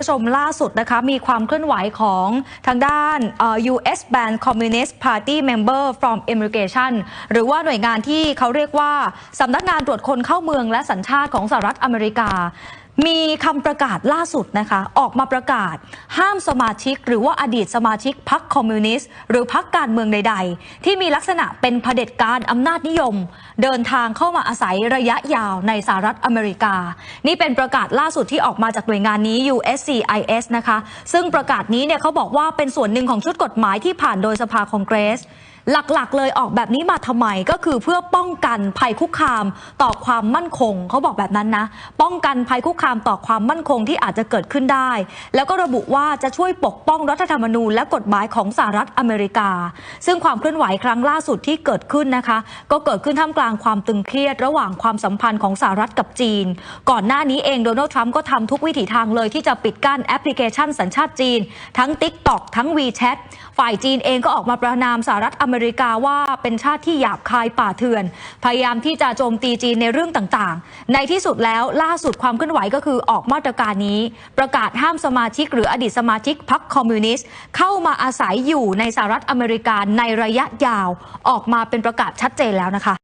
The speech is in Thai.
ผู้ชมล่าสุดนะคะมีความเคลื่อนไหวของทางด้าน US Ban Communist Party Member from Immigration หรือว่าหน่วยงานที่เขาเรียกว่าสำนักงานตรวจคนเข้าเมืองและสัญชาติของสหรัฐอเมริกา มีคำประกาศล่าสุดนะคะ ออกมาประกาศ ห้ามสมาชิก หรือว่าอดีตสมาชิกพรรคคอมมิวนิสต์หรือพรรคการเมืองใด ๆ ที่มีลักษณะเป็นเผด็จการอำนาจนิยม เดินทางเข้ามาอาศัยระยะยาวในสหรัฐอเมริกา นี่เป็นประกาศล่าสุดที่ออกมาจากหน่วยงานนี้ USCIS นะคะ ซึ่งประกาศนี้เนี่ยเขาบอกว่าเป็นส่วนหนึ่งของชุดกฎหมายที่ผ่านโดยสภาคองเกรส หลักๆ เลยออกแบบนี้มาทำไมก็คือเพื่อป้องกันภัยคุกคามต่อความมั่นคงเขาบอกแบบนั้นนะ ป้องกันภัยคุกคามต่อความมั่นคงที่อาจจะเกิดขึ้นได้ แล้วก็ระบุว่าจะช่วยปกป้องรัฐธรรมนูญและกฎหมายของสหรัฐอเมริกา ซึ่งความเคลื่อนไหวครั้งล่าสุดที่เกิดขึ้นนะคะ ก็เกิดขึ้นท่ามกลางความตึงเครียด ระหว่างความสัมพันธ์ของสหรัฐกับจีน ก่อนหน้านี้เองโดนัลด์ทรัมป์ก็ทำทุกวิถีทางเลยที่จะปิดกั้นแอปพลิเคชันสัญชาติจีน ทั้ง TikTok ทั้ง WeChat ฝ่ายจีนเองก็ออกมาประนามสหรัฐอเมริกาว่าเป็นชาติที่หยาบคายป่าเถื่อน พยายามที่จะโจมตีจีนในเรื่องต่างๆ ในที่สุดแล้วล่าสุดความเคลื่อนไหวก็คือออกมาตรการนี้ ประกาศห้ามสมาชิก หรืออดีตสมาชิกพรรคคอมมิวนิสต์เข้ามาอาศัยอยู่ในสหรัฐอเมริกาในระยะยาว ออกมาเป็นประกาศชัดเจนแล้วนะคะ